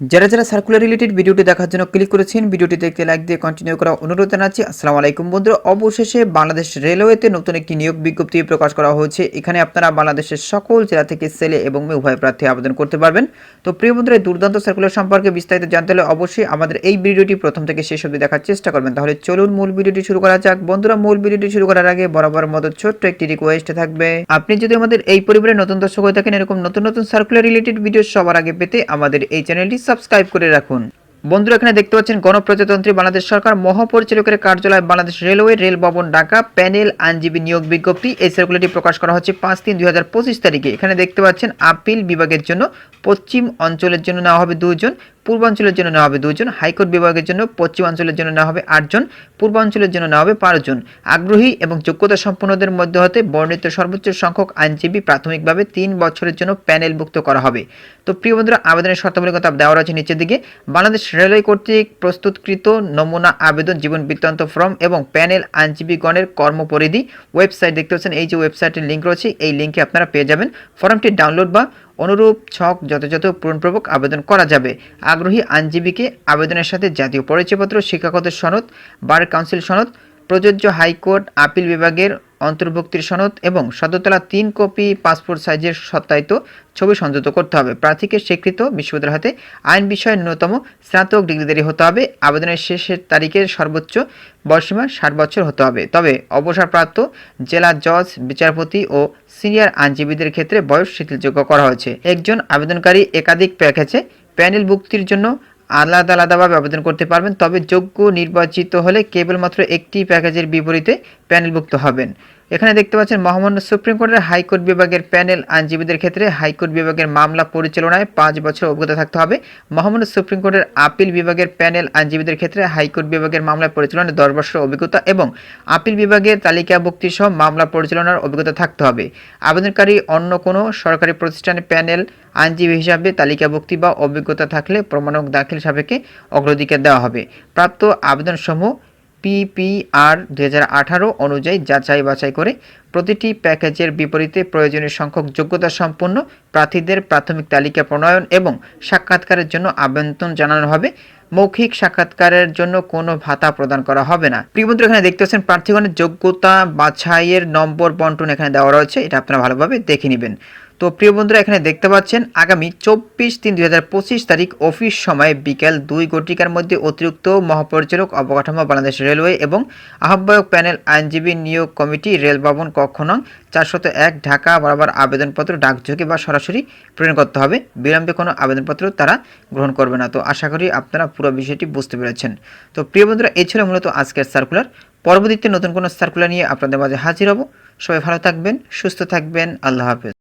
যারা যারা circular related ভিডিওটি দেখার জন্য ক্লিক করেছেন ভিডিওটি দেখতে লাইক দিয়ে কন্টিনিউ করা অনুরোধ জানাচ্ছি। আসসালামু আলাইকুম বন্ধুরা, অবশেষে বাংলাদেশ রেলওয়েতে নতুন একটি নিয়োগ বিজ্ঞপ্তি প্রকাশ করা হয়েছে। এখানে আপনারা বাংলাদেশের সকল জেলা থেকে ছেলে এবং মেয়ে উভয় প্রার্থী আবেদন করতে পারবেন। তো প্রিয় বন্ধুরা দুর্দান্ত সার্কুলার সম্পর্কে বিস্তারিত জানতে হলে অবশ্যই আমাদের এই ভিডিওটি প্রথম থেকে শেষ অবধি দেখার চেষ্টা করবেন। তাহলে চলুন মূল ভিডিওটি শুরু করা যাক। বন্ধুরা, মূল ভিডিওটি শুরু করার আগে বরাবর মতো ছোট্ট একটি রিকোয়েস্ট থাকবে। আপনি যদি আমাদের এই পরিবারের নতুন দর্শক হয়ে থাকেন, এরকম নতুন নতুন সার্কুলার রিলেটেড ভিডিও সবার আগে পেতে আমাদের এই চ্যানেলটি সাবস্ক্রাইব করে রাখুন। বন্ধুরা, এখানে দেখতে পাচ্ছেন গণপ্রজাতন্ত্রী বাংলাদেশ সরকার মহাপরিচালকের কার্যালয়, বাংলাদেশ রেলওয়ে, রেল ভবন, ঢাকা, প্যানেল আইনজীবী নিয়োগ বিজ্ঞপ্তি। এই সার্কুলারটি প্রকাশ করা হচ্ছে পাঁচ তিন দুই তারিখে। এখানে দেখতে পাচ্ছেন, আপিল বিভাগের জন্য পশ্চিম অঞ্চলের জন্য নেওয়া হবে দুজন। পূর্বাঞ্চলের জন্য নেওয়া হবে দুজন, হাইকোর্ট বিভাগের জন্য, পশ্চিমাঞ্চলের জন্য নেওয়া হবে আটজন, পূর্বাঞ্চলের জন্য নেওয়া হবে বারোজন আগ্রহী এবং যোগ্যতা সম্পন্নদের মধ্যে হতে বর্ণিত সর্বোচ্চ সংখ্যক আইনজীবী প্রাথমিকভাবে তিন বছরের জন্য প্যানেলভুক্ত করা হবে। তো প্রিয় বন্ধুরা, আবেদনের শর্তাবলী কথা দেওয়া রয়েছে নিচের দিকে। বাংলাদেশ রেলওয়ে কর্তৃক প্রস্তুতকৃত নমুনা আবেদন, জীবন বৃত্তান্ত ফর্ম এবং প্যানেল আইনজীবীগণের কর্মপরিধি। ওয়েবসাইট দেখতে পাচ্ছেন, এই যে ওয়েবসাইটের লিঙ্ক রয়েছে, এই লিঙ্কে আপনারা পেয়ে যাবেন। ফর্মটি ডাউনলোড বা অনুরূপ ছক যথাযথ পূরণপূর্বক আবেদন করা যাবে। আগ্রহী আইনজীবীকে আবেদনের সাথে জাতীয় পরিচয়পত্র, শিক্ষাগত সনদ, বার কাউন্সিল সনদ, প্রযোজ্য হাইকোর্ট, আপিল বিভাগের অন্তর্ভুক্তির সনদ এবং সদতলা তিন কপি পাসপোর্ট সাইজের সত্যায়িত ছবি সংযুক্ত করতে হবে। প্রার্থীকে স্বীকৃত বিশ্ববিদ্যালয় হাতে আইন বিষয়ে ন্যূনতম স্নাতক ডিগ্রিধারী হতে হবে। আবেদনের শেষের তারিখের সর্বোচ্চ বয়সীমা ষাট বছর হতে হবে। তবে অবসরপ্রাপ্ত জেলা জজ, বিচারপতি ও সিনিয়র আইনজীবীদের ক্ষেত্রে বয়স শিথিলযোগ্য করা হয়েছে। একজন আবেদনকারী একাধিক প্যাকেজে প্যানেল ভুক্তির জন্য আলাদা আলাদাভাবে আবেদন করতে পারবেন, তবে যোগ্য নির্বাচিত হলে কেবলমাত্র একটি প্যাকেজের বিপরীতে প্যানেলভুক্ত হবেন। এখানে দেখতে পাচ্ছেন, মহামান্য সুপ্রিম কোর্টের হাইকোর্ট বিভাগের প্যানেল আইনজীবীদের ক্ষেত্রে হাইকোর্ট বিভাগের মামলা পরিচালনায় পাঁচ বছর অভিজ্ঞতা থাকতে হবে। মহামান্য সুপ্রিম কোর্টের আপিল বিভাগের প্যানেল আইনজীবীদের ক্ষেত্রে হাইকোর্ট বিভাগের মামলা পরিচালনায় দশ বছর অভিজ্ঞতা এবং আপিল বিভাগের তালিকাভুক্তি সহ মামলা পরিচালনার অভিজ্ঞতা থাকতে হবে। আবেদনকারী অন্য কোনো সরকারি প্রতিষ্ঠানে প্যানেল আইনজীবী হিসাবে তালিকাভুক্তি বা অভিজ্ঞতা থাকলে প্রমাণক দাখিল সাপেক্ষে অগ্রাধিকার দেওয়া হবে। প্রাপ্ত আবেদনসমূহ পিপিআর দু আঠারো অনুযায়ী যাচাই বাছাই করে প্রতিটি প্যাকেজের বিপরীতে প্রয়োজনীয় সংখ্যক যোগ্যতা সম্পন্ন প্রার্থীদের প্রাথমিক তালিকা প্রণয়ন এবং সাক্ষাৎকারের জন্য আবেদন জানানো হবে। মৌখিক সাক্ষাৎকারের জন্য কোনো ভাতা প্রদান করা হবে না। প্রিয় বন্ধুরা, এখানে দেখতে পাচ্ছেন প্রার্থীগণের যোগ্যতা বাছাইয়ের নম্বর বন্টন এখানে দেওয়া রয়েছে। এটা আপনারা ভালোভাবে দেখে নেবেন। তো প্রিয় বন্ধুরা, এখানে দেখতে পাচ্ছেন, আগামী চব্বিশ তিন দুই তারিখ অফিস সময়ে বিকেল দুই ঘটিকার মধ্যে অতিরিক্ত মহাপরিচালক অবকাঠামো, বাংলাদেশ রেলওয়ে এবং আহ্বায়ক প্যানেল আইনজীবী নিয়োগ কমিটি, রেল ভবন কক্ষ নং চারশত এক ঢাকা বরাবর আবেদনপত্র ডাকযোগে বা সরাসরি প্রেরণ করতে হবে। বিলম্বে কোনো আবেদনপত্র তারা গ্রহণ করবে না। তো আশা করি আপনারা পুরো বিষয়টি বুঝতে পেরেছেন। তো প্রিয় বন্ধুরা, এই ছিল মূলত আজকের সার্কুলার পরবর্তীতে নতুন কোনো সার্কুলার নিয়ে আপনাদের মাঝে হাজির হব। সবাই ভালো থাকবেন, সুস্থ থাকবেন। আল্লাহ হাফেজ।